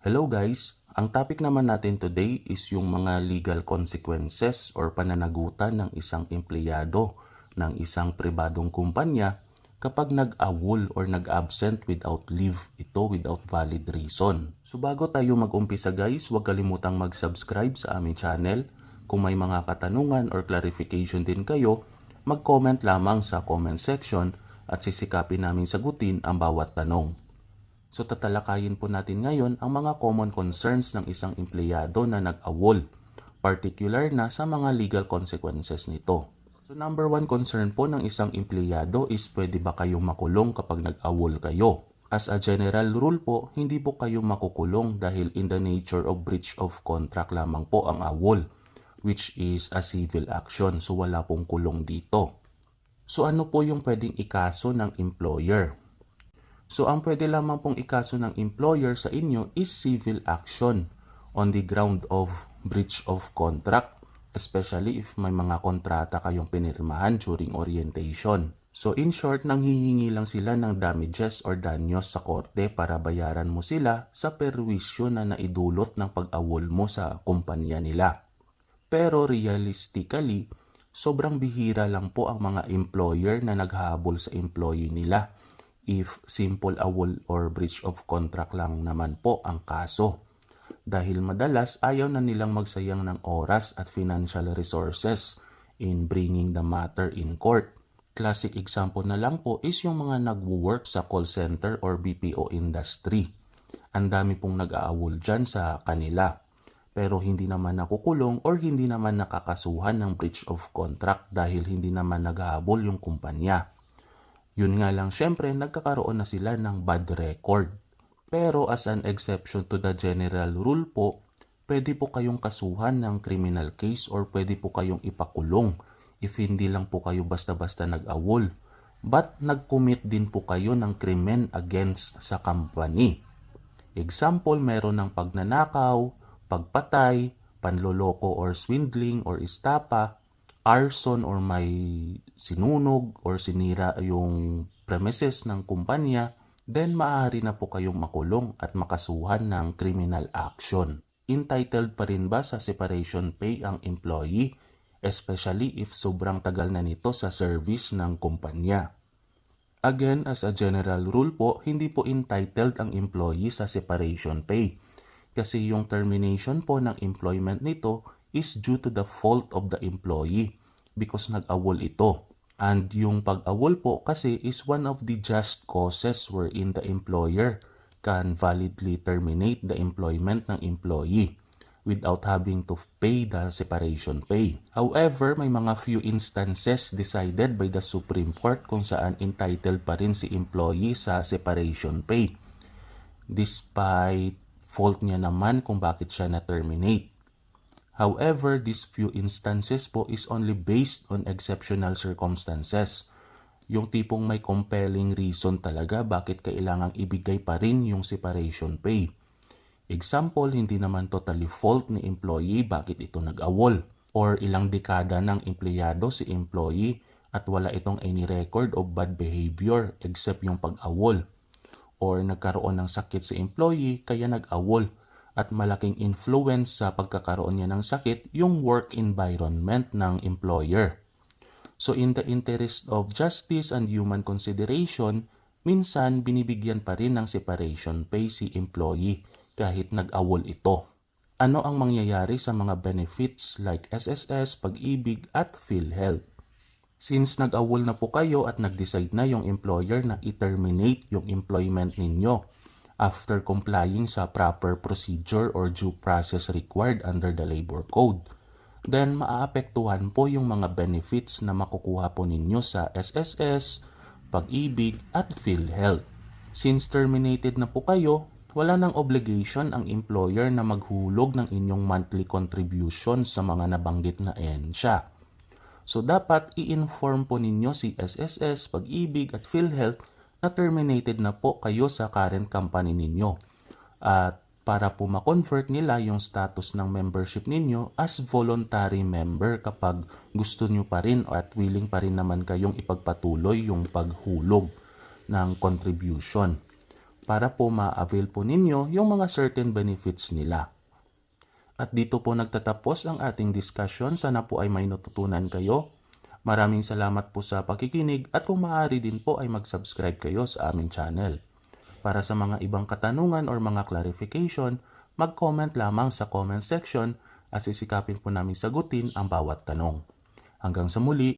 Hello guys! Ang topic naman natin today is yung mga legal consequences or pananagutan ng isang empleyado ng isang pribadong kumpanya kapag nag-awol or nag-absent without leave ito without valid reason. So bago tayo mag-umpisa guys, huwag kalimutang mag-subscribe sa aming channel. Kung may mga katanungan or clarification din kayo, mag-comment lamang sa comment section at sisikapin namin sagutin ang bawat tanong. So tatalakayin po natin ngayon ang mga common concerns ng isang empleyado na nag-awol, particular na sa mga legal consequences nito. So number one concern po ng isang empleyado is pwede ba kayong makulong kapag nag-awol kayo? As a general rule po, hindi po kayo makukulong dahil in the nature of breach of contract lamang po ang awol, which is a civil action. So wala pong kulong dito. So ano po yung pwedeng ikaso ng employer? So ang pwede lamang pong ikaso ng employer sa inyo is civil action on the ground of breach of contract, especially if may mga kontrata kayong pinirmahan during orientation. So in short, nanghihingi lang sila ng damages or danyos sa korte para bayaran mo sila sa perwisyo na naidulot ng pag-awol mo sa kumpanya nila. Pero realistically, sobrang bihira lang po ang mga employer na naghahabol sa employee nila if simple awol or breach of contract lang naman po ang kaso. Dahil madalas ayaw na nilang magsayang ng oras at financial resources in bringing the matter in court. Classic example na lang po is yung mga nagwo-work sa call center or BPO industry. Ang dami pong nag-aawol dyan sa kanila. Pero hindi naman nakukulong or hindi naman nakakasuhan ng breach of contract dahil hindi naman naghahabol yung kumpanya. Yun nga lang, syempre, nagkakaroon na sila ng bad record. Pero as an exception to the general rule po, pwede po kayong kasuhan ng criminal case or pwede po kayong ipakulong if hindi lang po kayo basta-basta nag-awol. But nag-commit din po kayo ng krimen against sa company. Example, meron ng pagnanakaw, pagpatay, panloloko or swindling or istapa, arson or may sinunog or sinira yung premises ng kumpanya, then maaari na po kayong makulong at makasuhan ng criminal action. Entitled pa rin ba sa separation pay ang employee, especially if sobrang tagal na nito sa service ng kumpanya? Again, as a general rule po, hindi po entitled ang employee sa separation pay kasi yung termination po ng employment nito is due to the fault of the employee because nag-awol ito. And yung pag-awol po kasi is one of the just causes wherein the employer can validly terminate the employment ng employee without having to pay the separation pay. However, may mga few instances decided by the Supreme Court kung saan entitled pa rin si employee sa separation pay despite fault niya naman kung bakit siya na-terminate. However, these few instances po is only based on exceptional circumstances. Yung tipong may compelling reason talaga bakit kailangang ibigay pa rin yung separation pay. Example, hindi naman totally fault ni employee bakit ito nag-awol or ilang dekada ng empleyado si employee at wala itong any record of bad behavior except yung pag-awol or nagkaroon ng sakit si employee kaya nag-awol at malaking influence sa pagkakaroon niya ng sakit yung work environment ng employer. So in the interest of justice and human consideration, minsan binibigyan pa rin ng separation pay si employee kahit nag-awol ito. Ano ang mangyayari sa mga benefits like SSS, pag-ibig at PhilHealth? Since nag-awol na po kayo at nag-decide na yung employer na i-terminate yung employment ninyo after complying sa proper procedure or due process required under the labor code, then maaapektuhan po yung mga benefits na makukuha po ninyo sa SSS, pag-ibig at PhilHealth. Since terminated na po kayo, wala nang obligation ang employer na maghulog ng inyong monthly contribution sa mga nabanggit na ensya. So dapat i-inform po ninyo si SSS, Pag-ibig at PhilHealth na terminated na po kayo sa current company ninyo. At para po ma-convert nila yung status ng membership ninyo as voluntary member kapag gusto nyo pa rin at willing pa rin naman kayong ipagpatuloy yung paghulog ng contribution. para po ma-avail po ninyo yung mga certain benefits nila. At dito po nagtatapos ang ating discussion. Sana po ay may natutunan kayo. Maraming salamat po sa pakikinig at kung maaari din po ay mag-subscribe kayo sa aming channel. Para sa mga ibang katanungan or mga clarification, mag-comment lamang sa comment section at sisikapin po namin sagutin ang bawat tanong. Hanggang sa muli,